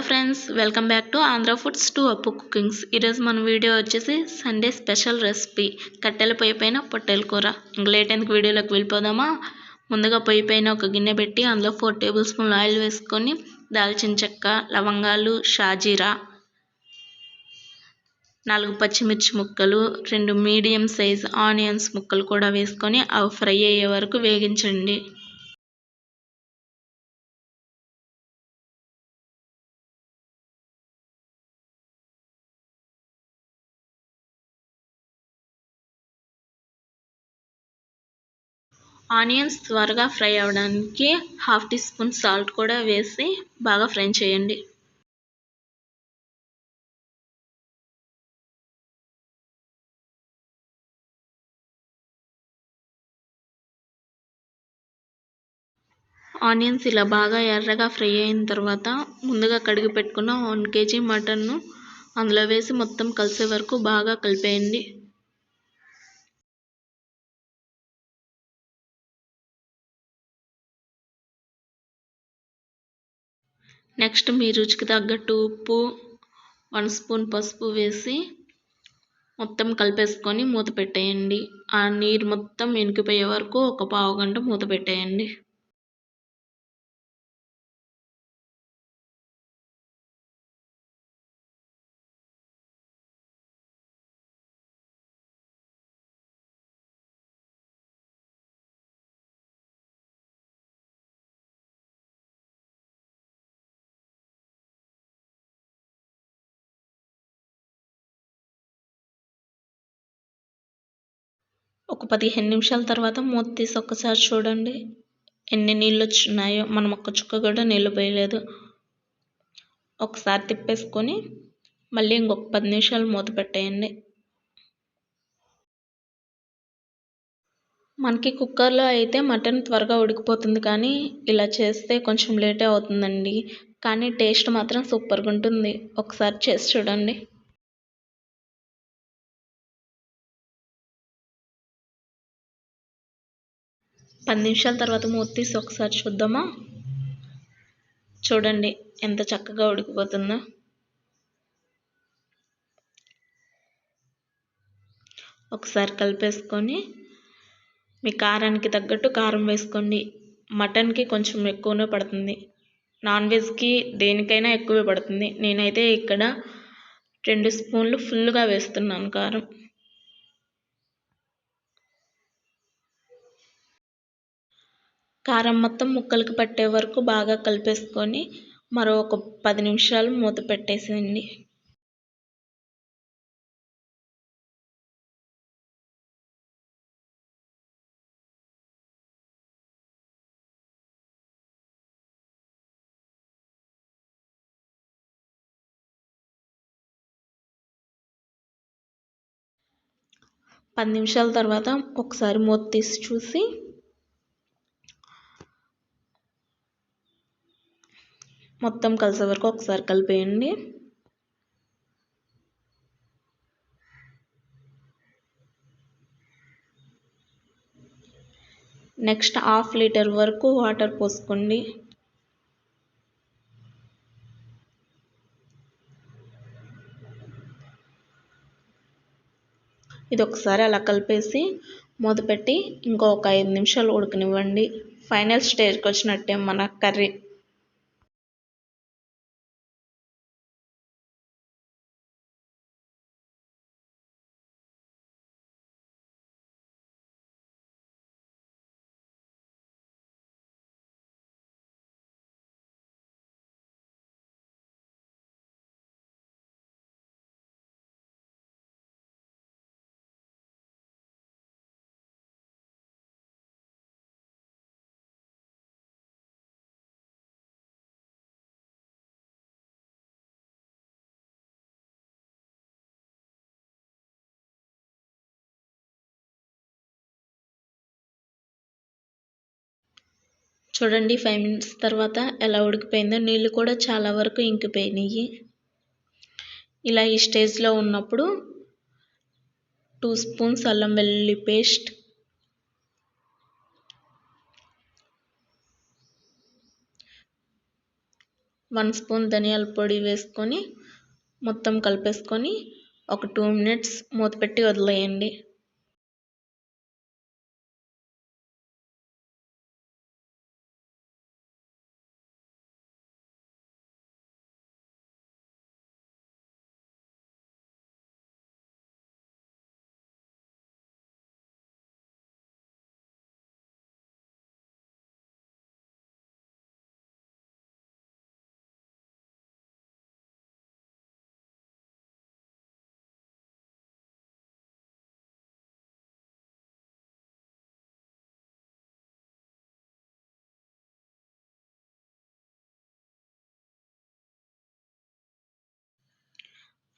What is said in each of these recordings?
Hello friends welcome back to Andhra foods to Appu cookings ఈరోజు మన video వచ్చేసి Sunday special recipe కట్టెల పొయ్యి పైన పొట్టెల కూర. ఇంకా లేట్ ఎందుకు వీడియోలోకి వెళ్ళిపోదామా? ముందుగా పొయ్యి పైన ఒక గిన్నె పెట్టి అందులో ఫోర్ టేబుల్ స్పూన్ ఆయిల్ వేసుకొని దాల్చిన చెక్క లవంగాలు షాజీరా నాలుగు పచ్చిమిర్చి ముక్కలు రెండు మీడియం సైజ్ ఆనియన్స్ ముక్కలు కూడా వేసుకొని అవి ఫ్రై అయ్యే వరకు వేగించండి. ఆనియన్స్ త్వరగా ఫ్రై అవ్వడానికి హాఫ్ టీ స్పూన్ సాల్ట్ కూడా వేసి బాగా ఫ్రై చేయండి. ఆనియన్స్ ఇలా బాగా ఎర్రగా ఫ్రై అయిన తర్వాత ముందుగా కడిగి పెట్టుకున్న వన్ కేజీ మటన్ను అందులో వేసి మొత్తం కలిసే వరకు బాగా కలిపేయండి. నెక్స్ట్ మీ రుచికి తగ్గట్టు ఉప్పు వన్ స్పూన్ పసుపు వేసి మొత్తం కలిపేసుకొని మూత పెట్టేయండి. ఆ నీరు మొత్తం ఇనికిపోయే వరకు ఒక పావు గంట మూత పెట్టేయండి. ఒక పదిహేను నిమిషాల తర్వాత మూత తీసి ఒక్కసారి చూడండి. ఎన్ని నీళ్ళు వచ్చినాయో మనం ఒక్క చుక్క కూడా నీళ్ళు పోయలేదు. ఒకసారి తిప్పేసుకొని మళ్ళీ ఇంకొక పది నిమిషాలు మూత పెట్టేయండి. మనకి కుక్కర్లో అయితే మటన్ త్వరగా ఉడికిపోతుంది కానీ ఇలా చేస్తే కొంచెం లేటే అవుతుందండి. కానీ టేస్ట్ మాత్రం సూపర్గా ఉంటుంది. ఒకసారి చేసి చూడండి. పది నిమిషాల తర్వాత మూత తీసి ఒకసారి చూద్దామా? చూడండి ఎంత చక్కగా ఉడికిపోతుందో. ఒకసారి కలిపేసుకొని మీ కారానికి తగ్గట్టు కారం వేసుకోండి. మటన్కి కొంచెం ఎక్కువనే పడుతుంది. నాన్ వెజ్కి దేనికైనా ఎక్కువే పడుతుంది. నేనైతే ఇక్కడ రెండు స్పూన్లు ఫుల్గా వేస్తున్నాను కారం. కారం మొత్తం ముక్కలకి పట్టే వరకు బాగా కలిపేసుకొని మరో ఒక పది నిమిషాలు మూత పెట్టేసేయండి. పది నిమిషాల తర్వాత ఒకసారి మూత తీసి చూసి మొత్తం కలిసే వరకు ఒకసారి కలిపేయండి. నెక్స్ట్ హాఫ్ లీటర్ వరకు వాటర్ పోసుకోండి. ఇది ఒకసారి అలా కలిపేసి మూత ఇంకో ఇంకొక ఐదు నిమిషాలు ఉడకనివ్వండి. ఫైనల్ స్టేజ్కి వచ్చినట్టే మన కర్రీ. చూడండి ఫైవ్ మినిట్స్ తర్వాత ఎలా ఉడికిపోయిందో. నీళ్ళు కూడా చాలా వరకు ఇంకిపోయినాయి ఇలా ఈ స్టేజ్లో ఉన్నప్పుడు టూ స్పూన్స్ అల్లం వెల్లుల్లి పేస్ట్ వన్ స్పూన్ ధనియాల పొడి వేసుకొని మొత్తం కలిపేసుకొని ఒక టూ మినిట్స్ మూత పెట్టి వదిలేయండి.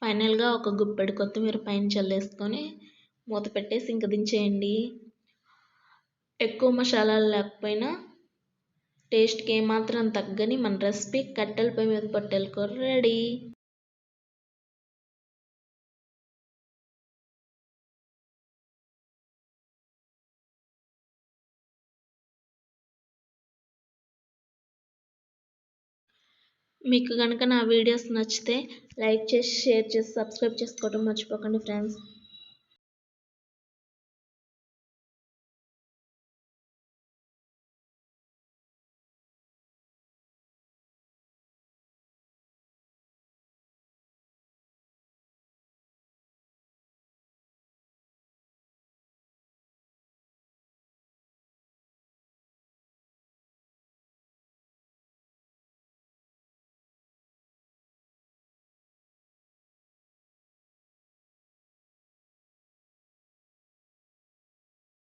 ఫైనల్గా ఒక గుప్పెడు కొత్తిమీర పైన చల్లేసుకొని మూత పెట్టేసి ఇంక దించేయండి. ఎక్కువ మసాలాలు లేకపోయినా టేస్ట్కి ఏమాత్రం తగ్గని మన రెసిపీ కట్టెల పొయ్యి మీద పొట్టెల కూర రెడీ. మీకు కనుక నా వీడియోస్ నచ్చితే లైక్ చేసి షేర్ చేసి సబ్స్క్రైబ్ చేసుకోవడం మర్చిపోకండి ఫ్రెండ్స్.